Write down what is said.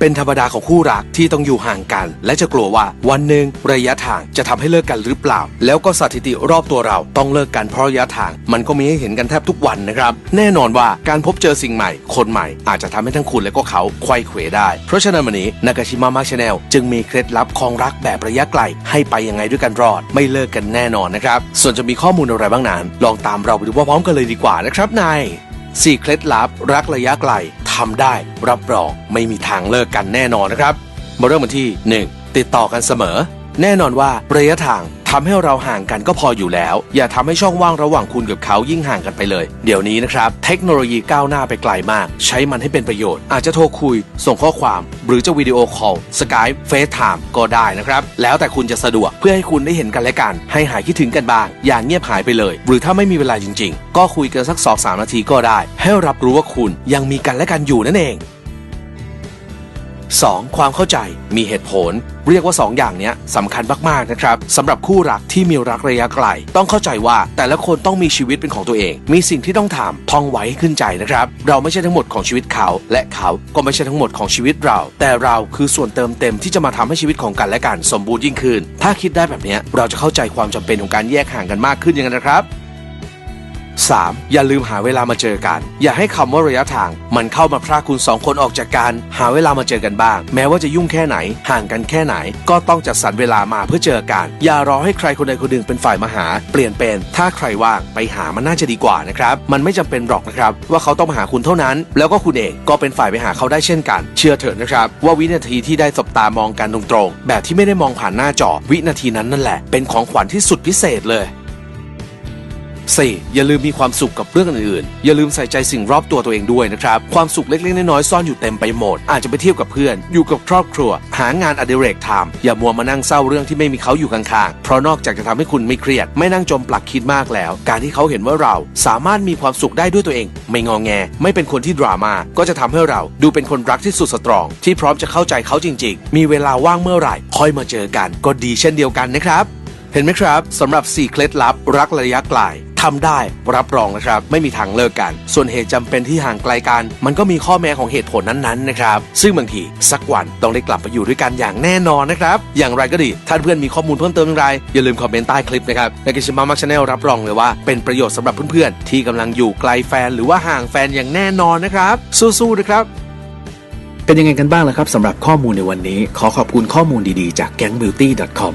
เป็นธรรมดาของคู่รักที่ต้องอยู่ห่างกัน และจะกลัวว่าวันหนึ่งระยะทางจะทำให้เลิกกันหรือเปล่า แล้วก็สถิติรอบตัวเราต้องเลิกกันเพราะระยะทาง มันก็มีให้เห็นกันแทบทุกวันนะครับ แน่นอนว่าการพบเจอสิ่งใหม่ คนใหม่อาจจะทำให้ทั้งคุณและก็เขาไขว้เขวได้ เพราะฉะนั้นวันนี้นากาชิมะมาชาแนลจึงมีเคล็ดลับของรักแบบระยะไกล ให้ไปยังไงด้วยกันรอด ไม่เลิกกันแน่นอนนะครับ ส่วนจะมีข้อมูลอะไรบ้างนั้น ลองตามเราไปดูพร้อมกันเลยดีกว่านะครับนายสี่เคล็ดลับรักระยะไกล ทำได้ รับรองไม่มีทางเลิกกันแน่นอนนะครับ มาเริ่มกันที่ 1. ติดต่อกันเสมอ แน่นอนว่าระยะทางทำให้เราห่างกันก็พออยู่แล้ว อย่าทำให้ช่องว่างระหว่างคุณกับเขายิ่งห่างกันไปเลย เดี๋ยวนี้นะครับ เทคโนโลยีก้าวหน้าไปไกลมาก ใช้มันให้เป็นประโยชน์ อาจจะโทรคุย ส่งข้อความ หรือจะวิดีโอคอลสกายเฟซไทม์ก็ได้นะครับ แล้วแต่คุณจะสะดวกเพื่อให้คุณได้เห็นกันและกัน ให้หายคิดถึงกันบ้าง อย่าเงียบหายไปเลย หรือถ้าไม่มีเวลาจริง ๆ ก็คุยกันสักสองสามนาทีก็ได้ ให้รับรู้ว่าคุณยังมีกันและกันอยู่นั่นเอง 2. ความเข้าใจมีเหตุผล เรียกว่า 2ออย่างเนี้ยสำคัญมากๆนะครับสำหรับคู่รักที่มีรักระยะไกล ต้องเข้าใจว่าแต่ละคนต้องมีชีวิตเป็นของตัวเอง มีสิ่งที่ต้องทำท่องไว้ขึ้นใจนะครับ เราไม่ใช่ทั้งหมดของชีวิตเขา และเขาก็ไม่ใช่ทั้งหมดของชีวิตเรา แต่เราคือส่วนเติมเต็มที่จะมาทำให้ชีวิตของกันและกันสมบูรณ์ยิ่งขึ้น ถ้าคิดได้แบบเนี้ยเราจะเข้าใจความจำเป็นของการแยกห่างกันมากขึ้นยังไงนะครับ 3. อย่าลืมหาเวลามาเจอกัน อย่าให้คำว่าระยะทาง มันเข้ามาพรากคุณสองคนออกจากกันหาเวลามาเจอกันบ้าง แม้ว่าจะยุ่งแค่ไหน ห่างกันแค่ไหน ก็ต้องจัดสรรเวลามาเพื่อเจอกัน อย่ารอให้ใครคนใดคนหนึ่งเป็นฝ่ายมาหา เปลี่ยนเป็น ถ้าใครว่างไปหามันน่าจะดีกว่านะครับ มันไม่จำเป็นหรอกนะครับ ว่าเขาต้องมาหาคุณเท่านั้น แล้วก็คุณเองก็เป็นฝ่ายไปหาเขาได้เช่นกัน เชื่อเถอะนะครับ ว่าวินาทีที่ได้สบตามองกันตรงๆแบบที่ไม่ได้มองผ่านหน้าจอวินาทีนั้นนั่นแหละเป็นของขวัญที่สุดพิเศษเลย 4. อย่าลืมมีความสุขกับเรื่องอื่นๆ อย่าลืมใส่ใจสิ่งรอบตัวตัวเองด้วยนะครับ ความสุขเล็กๆ น้อยๆ ซ่อนอยู่เต็มไปหมด อาจจะไปเที่ยวกับเพื่อน อยู่กับครอบครัว หางานอดิเรกทำอย่ามัวมานั่งเศร้าเรื่องที่ไม่มีเขาอยู่ข้างๆ เพราะนอกจากจะทำให้คุณไม่เครียด ไม่นั่งจมปลักคิดมากแล้ว การที่เขาเห็นว่าเราสามารถมีความสุขได้ด้วยตัวเอง ไม่งอแง ไม่เป็นคนที่ดราม่า ก็จะทำให้เราดูเป็นคนรักที่สุดสตรอง ที่พร้อมจะเข้าใจเขาจริง ๆ มีเวลาว่างเมื่อไหร่ ค่อยมาเจอกัน ก็ดีเช่นเดียวกันนะครับ เห็นไหมครับสำหรับ 4 เคล็ดลับรักระยะไกล ทำได้รับรองนะครับ ไม่มีทางเลิกกัน ส่วนเหตุจำเป็นที่ห่างไกลกัน มันก็มีข้อแม้ของเหตุผลนั้นๆนะครับ ซึ่งบางทีสักวันต้องได้กลับไปอยู่ด้วยกันอย่างแน่นอนนะครับ อย่างไรก็ดีท่านเพื่อนมีข้อมูลเพิ่มเติมอย่างไร อย่าลืมคอมเมนต์ใต้คลิปนะครับในกิชิมะมักชาแนลรับรองเลยว่าเป็นประโยชน์สำหรับเพื่อนๆที่กำลังอยู่ไกลแฟนหรือว่าห่างแฟนอย่างแน่นอนนะครับ สู้ๆนะครับเป็นยังไงกันบ้างล่ะครับสำหรับข้อมูลในวันนี้ ขอขอบคุณข้อมูลดีๆจาก gangbeauty.com